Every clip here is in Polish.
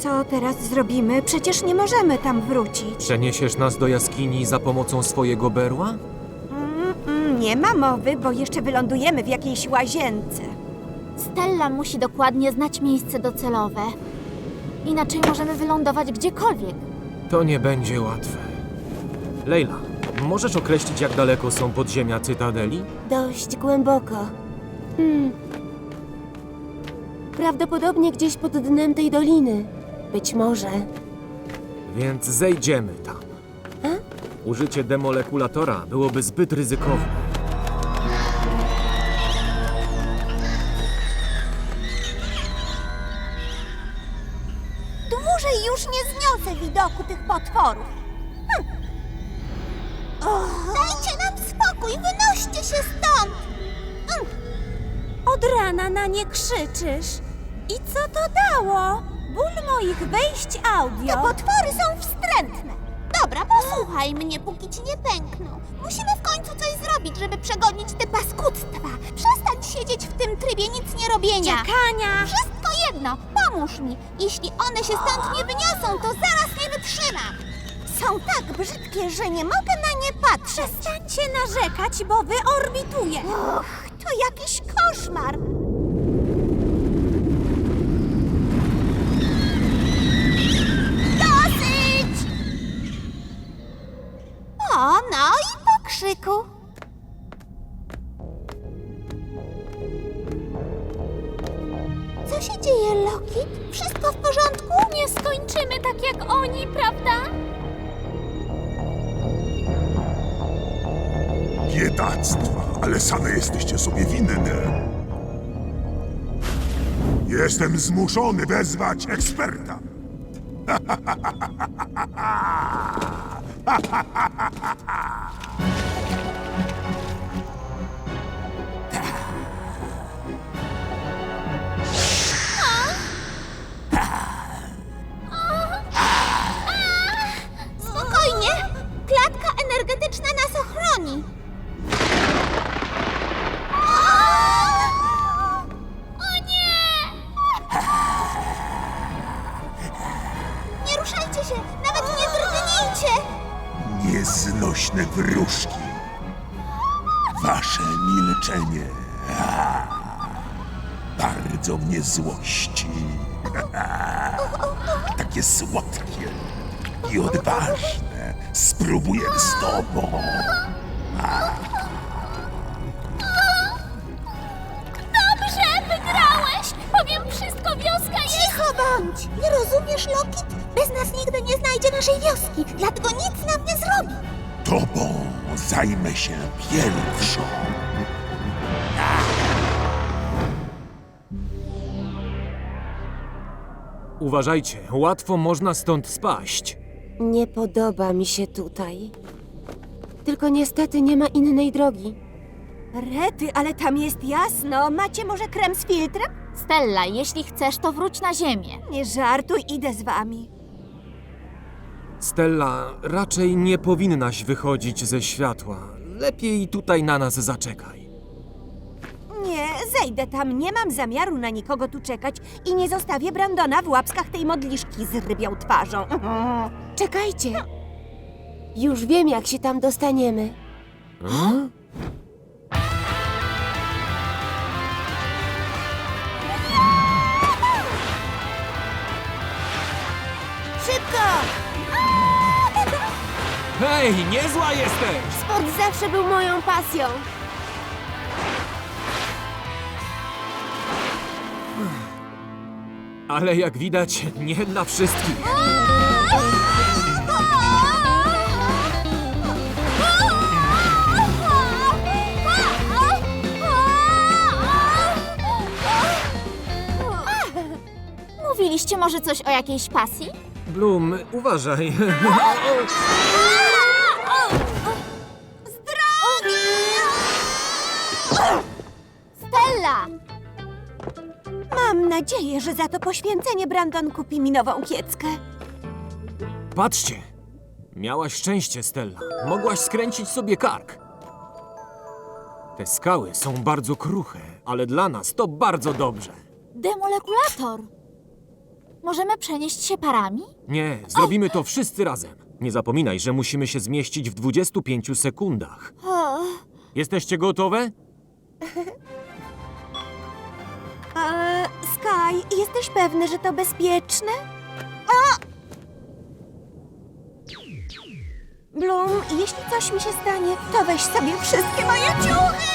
Co teraz zrobimy? Przecież nie możemy tam wrócić. Przeniesiesz nas do jaskini za pomocą swojego berła? Mm, mm, nie ma mowy, bo jeszcze wylądujemy w jakiejś łazience. Stella musi dokładnie znać miejsce docelowe. Inaczej możemy wylądować gdziekolwiek. To nie będzie łatwe. Leila, możesz określić, jak daleko są podziemia Cytadeli? Dość głęboko. Hmm. Prawdopodobnie gdzieś pod dnem tej doliny. Być może. Więc zejdziemy tam. Użycie demolekulatora byłoby zbyt ryzykowne. Dłużej już nie zniosę widoku tych potworów. Dajcie nam spokój, wynoście się stąd! Od rana na nie krzyczysz. I co to dało? Ból moich wejść audio. Te potwory są wstrętne. Dobra, posłuchaj mnie, póki ci nie pękną. Musimy w końcu coś zrobić, żeby przegonić te paskudztwa. Przestań siedzieć w tym trybie nic nie robienia. Czekania! Wszystko jedno, pomóż mi. Jeśli one się stąd nie wyniosą, to zaraz nie wytrzymam. Są tak brzydkie, że nie mogę na nie patrzeć. Przestańcie narzekać, bo wyorbituję. Och, to jakiś koszmar. Ale same jesteście sobie winne. Jestem zmuszony wezwać eksperta. Spokojnie! Klatka energetyczna nas ochroni. Nieznośne wróżki. Wasze milczenie a, bardzo mnie złości. Takie słodkie i odważne. Spróbuję z tobą. Dobrze, wygrałeś! Powiem wszystko, wioska jest... Cicho bądź! Nie rozumiesz, Lokit? Bez nas nigdy nie znajdzie naszej wioski, dlatego nic nam nie zrobi. Tobą zajmę się pierwszą. Uważajcie, łatwo można stąd spaść. Nie podoba mi się tutaj. Tylko niestety nie ma innej drogi. Rety, ale tam jest jasno. Macie może krem z filtrem? Stella, jeśli chcesz, to wróć na ziemię. Nie żartuj, idę z wami. Stella, raczej nie powinnaś wychodzić ze światła. Lepiej tutaj na nas zaczekaj. Nie, zejdę tam. Nie mam zamiaru na nikogo tu czekać i nie zostawię Brandona w łapskach tej modliszki z rybią twarzą. Czekajcie! Już wiem, jak się tam dostaniemy. Hej, niezła jesteś! Sport zawsze był moją pasją. Ale jak widać, nie dla wszystkich. Mówiliście może coś o jakiejś pasji? Bloom, uważaj. nadzieję, że za to poświęcenie Brandon kupi mi nową kieckę. Patrzcie! Miałaś szczęście, Stella. Mogłaś skręcić sobie kark. Te skały są bardzo kruche, ale dla nas to bardzo dobrze. Demolekulator! Możemy przenieść się parami? Nie, zrobimy to wszyscy razem. Nie zapominaj, że musimy się zmieścić w 25 sekundach. Jesteście gotowe? Sky, jesteś pewny, że to bezpieczne? A! Bloom, jeśli coś mi się stanie, to weź sobie wszystkie moje ciuchy!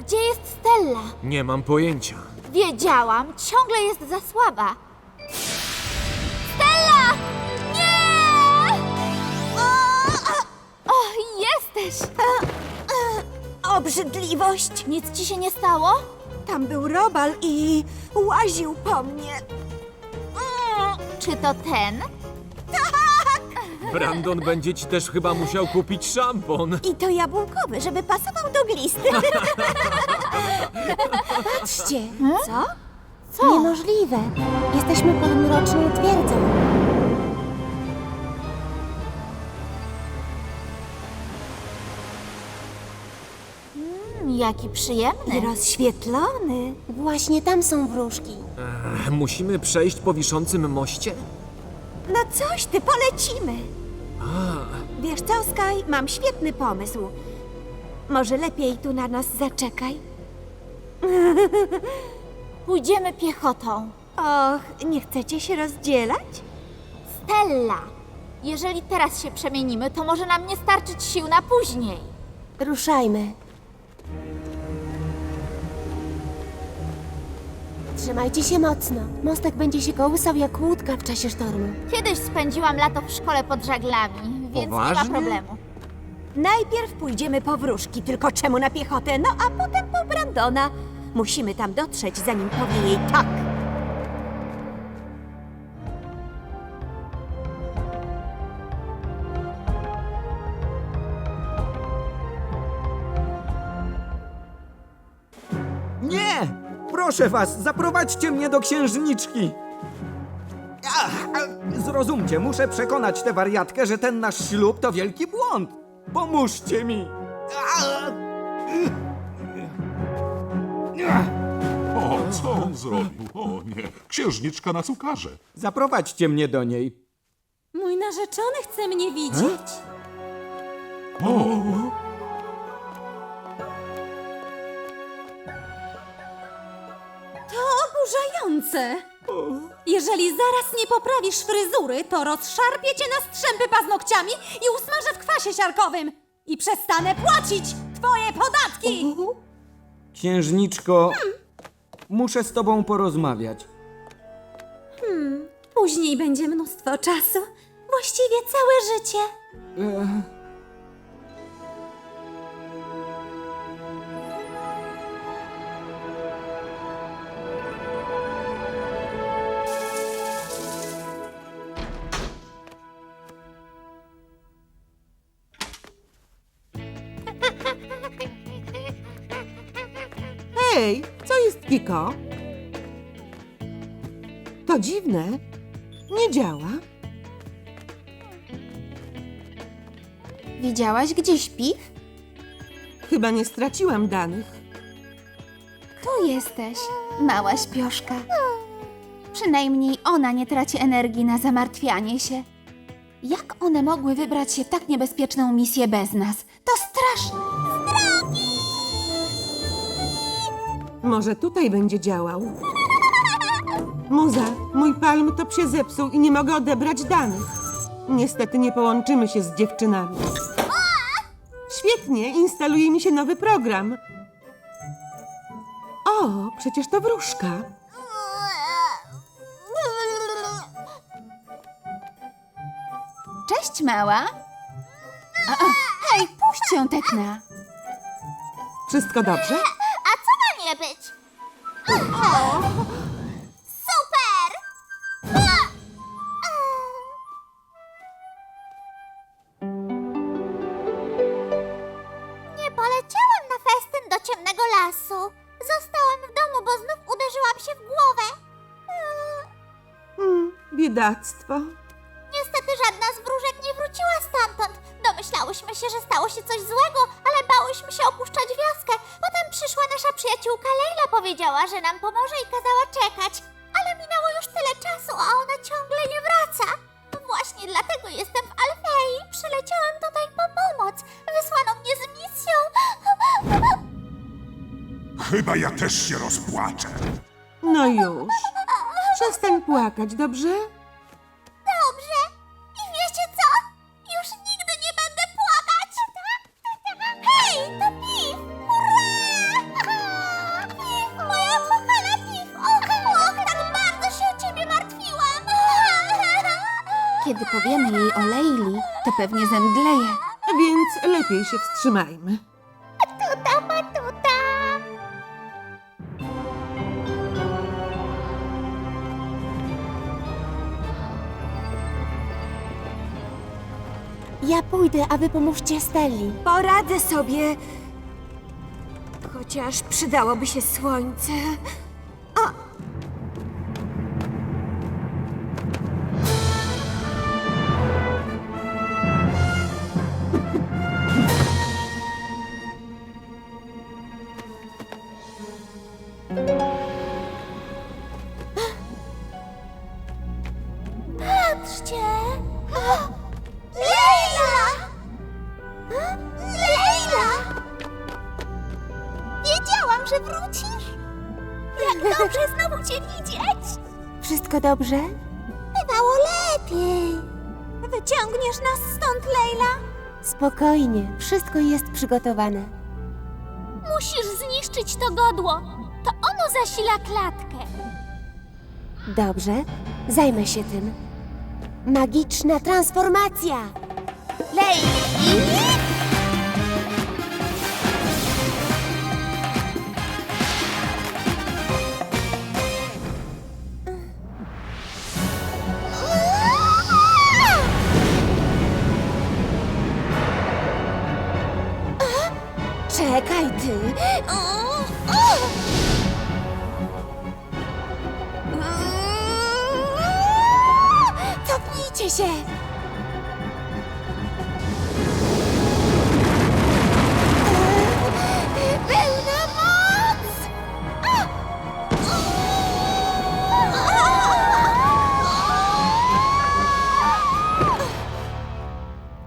Gdzie jest Stella? Nie mam pojęcia. Wiedziałam, ciągle jest za słaba. Jesteś! Obrzydliwość! Nic ci się nie stało? Tam był robal i łaził po mnie. Czy to ten? Brandon będzie ci też chyba musiał kupić szampon. I to jabłkowy, żeby pasował do glisty. Patrzcie! Co? Co? Niemożliwe! Jesteśmy pod mroczną twierdzą. Jaki I przyjemny. rozświetlony. Właśnie tam są wróżki. Ech, musimy przejść po wiszącym moście? No coś ty, polecimy. Wiesz co, Sky? Mam świetny pomysł. Może lepiej tu na nas zaczekaj? Pójdziemy piechotą. Och, nie chcecie się rozdzielać? Stella! Jeżeli teraz się przemienimy, to może nam nie starczyć sił na później. Ruszajmy. Trzymajcie się mocno. Mostek będzie się kołysał jak łódka w czasie sztormu. Kiedyś spędziłam lato w szkole pod żaglami, więc nie ma Poważnie? problemu. Najpierw pójdziemy po wróżki, tylko czemu na piechotę? No a potem po Brandona. Musimy tam dotrzeć, zanim powie jej tak. Nie! Proszę was, zaprowadźcie mnie do księżniczki! Ach, a, zrozumcie, muszę przekonać tę wariatkę, że ten nasz ślub to wielki błąd! Pomóżcie mi! Ach! O, co on zrobił? O nie, księżniczka nas ukaże. Zaprowadźcie mnie do niej. Mój narzeczony chce mnie widzieć. O, To oburzające. Jeżeli zaraz nie poprawisz fryzury, to rozszarpię cię na strzępy paznokciami i usmażę w kwasie siarkowym. I przestanę płacić twoje podatki. Księżniczko, muszę z tobą porozmawiać. Później będzie mnóstwo czasu. Właściwie całe życie. Ech, Hej, co jest Kiko? To dziwne. Nie działa. Widziałaś, gdzie śpi? Chyba nie straciłam danych. Tu jesteś, mała śpioszka. Przynajmniej ona nie traci energii na zamartwianie się. Jak one mogły wybrać się w tak niebezpieczną misję bez nas? To straszne! Może tutaj będzie działał. Muza, mój palm to się zepsuł i nie mogę odebrać danych. Niestety nie połączymy się z dziewczynami. Świetnie, instaluje mi się nowy program. O, przecież to wróżka. Cześć, mała. A, a, hej, puść ją, Tekna. Wszystko dobrze? Nie być? Super! Nie poleciałam na festyn do ciemnego lasu. Zostałam w domu, bo znów uderzyłam się w głowę. Hmm, biedactwo. Niestety żadna z wróżek nie wróciła stamtąd. Domyślałyśmy się, że stało się coś złego, ale bałyśmy się opuszczać wioskę. Potem przyszła nasza przyjaciółka Leila, powiedziała, że nam pomoże i kazała czekać. Ale minęło już tyle czasu, a ona ciągle nie wraca. Właśnie dlatego jestem w Alfei. Przyleciałam tutaj po pomoc. Wysłano mnie z misją. Chyba ja też się rozpłaczę. No już. Przestań płakać, dobrze? Dobrze. Pewnie zemdleje. Więc lepiej się wstrzymajmy. Tuta patuta. Ja pójdę, a wy pomóżcie Stelli. Poradzę sobie. Chociaż przydałoby się słońce. Wszystko dobrze? Bywało lepiej. Wyciągniesz nas stąd, Leila? Spokojnie, wszystko jest przygotowane. Musisz zniszczyć to godło. To ono zasila klatkę. Dobrze, zajmę się tym. Magiczna transformacja! Lej! Czekaj ty! Cofnijcie się! Moc!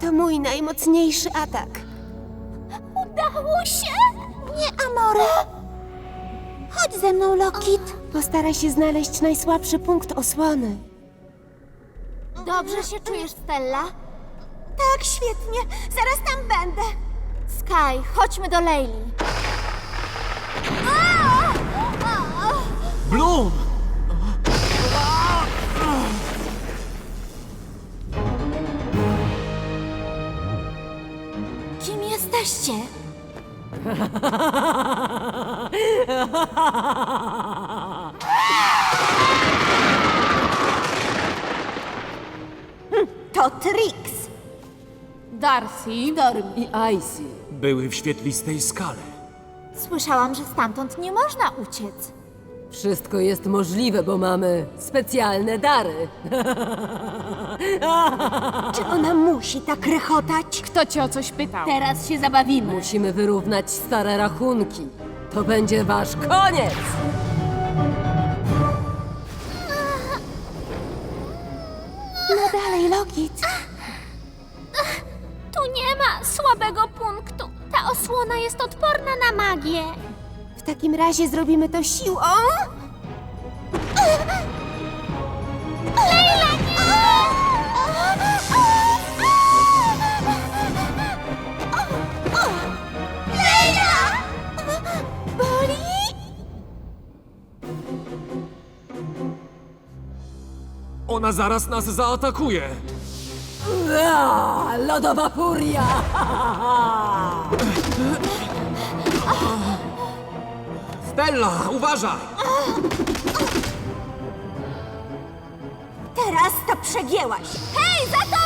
To mój najmocniejszy atak. Nie, Amore! Chodź ze mną, Lokit. Postaraj się znaleźć najsłabszy punkt osłony. Dobrze się czujesz, Stella? Tak, świetnie. Zaraz tam będę. Sky, chodźmy do Leili. Bloom! Kim jesteście? To Trix. Darcy, Dorm i Icy. Były w świetlistej skale. Słyszałam, że stamtąd nie można uciec. Wszystko jest możliwe, bo mamy specjalne dary. Czy ona musi tak rechotać? Kto cię o coś pytał? Teraz się zabawimy. Musimy wyrównać stare rachunki. To będzie wasz koniec! No dalej, Lokit. Tu nie ma słabego punktu. Ta osłona jest odporna na magię. W takim razie zrobimy to siłą. Ona zaraz nas zaatakuje! A, lodowa furia! Stella, uważaj! Teraz to przegięłaś. Hej, za tobą!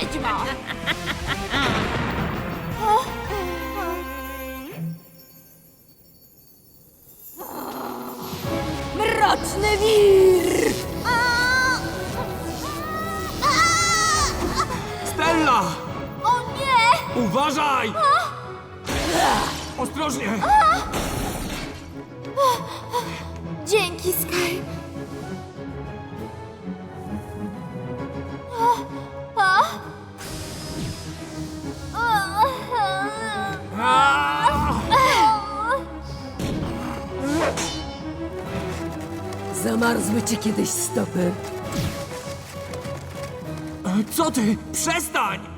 Deadmau! Zamarzły ci kiedyś stopy. Co ty? Przestań!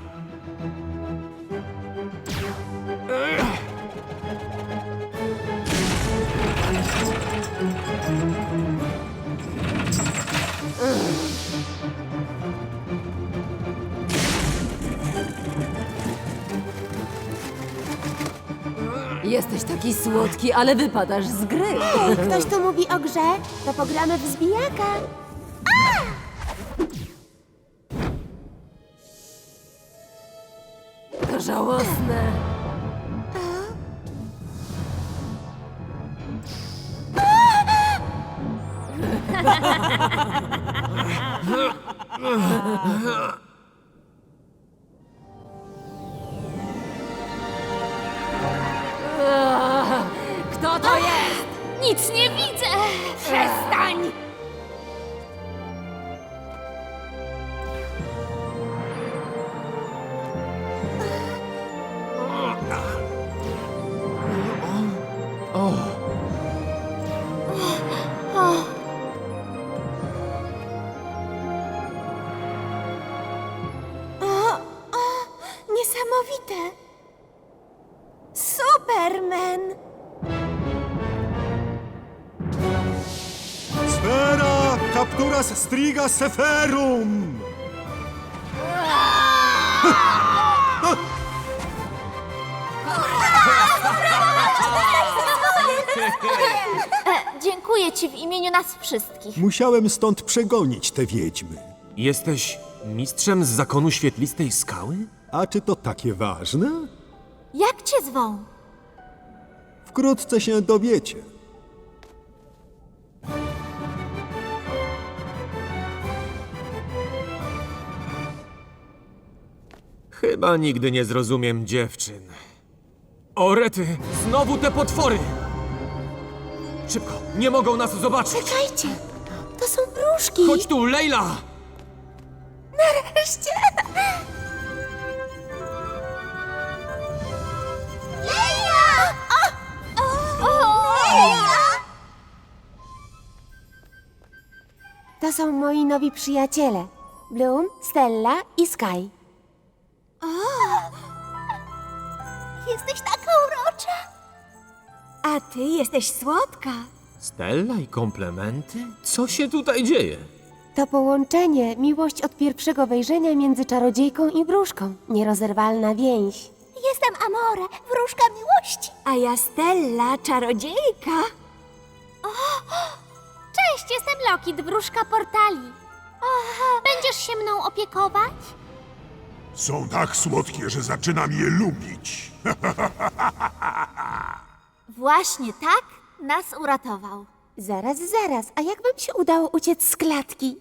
Taki słodki, ale wypadasz z gry. Ej, ktoś tu mówi o grze? To pogramy w zbijaka. To żałosne. striga seferum! Dziękuję ci w imieniu nas wszystkich. Musiałem stąd przegonić te wiedźmy. Jesteś mistrzem z zakonu świetlistej skały? A czy to takie ważne? Jak cię zwą? Wkrótce się dowiecie. Chyba nigdy nie zrozumiem dziewczyn. O rety! Znowu te potwory! Szybko! Nie mogą nas zobaczyć! Czekajcie, to są wróżki. Chodź tu, Leila! Nareszcie! Leila! O! Leila! To są moi nowi przyjaciele. Bloom, Stella i Sky. Ty jesteś słodka. Stella i komplementy? Co się tutaj dzieje? To połączenie, miłość od pierwszego wejrzenia między czarodziejką i wróżką. Nierozerwalna więź. Jestem Amore, wróżka miłości. A ja Stella, czarodziejka. Cześć, jestem Lokit, wróżka portali. Będziesz się mną opiekować? Są tak słodkie, że zaczynam je lubić. Właśnie tak nas uratował. Zaraz, zaraz, a jak wam się udało uciec z klatki?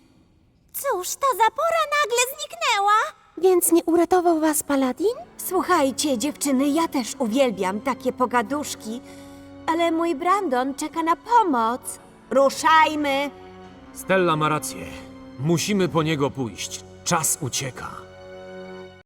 Cóż, ta zapora nagle zniknęła. Więc nie uratował was Paladin? Słuchajcie, dziewczyny, ja też uwielbiam takie pogaduszki, ale mój Brandon czeka na pomoc. Ruszajmy! Stella ma rację. Musimy po niego pójść. Czas ucieka.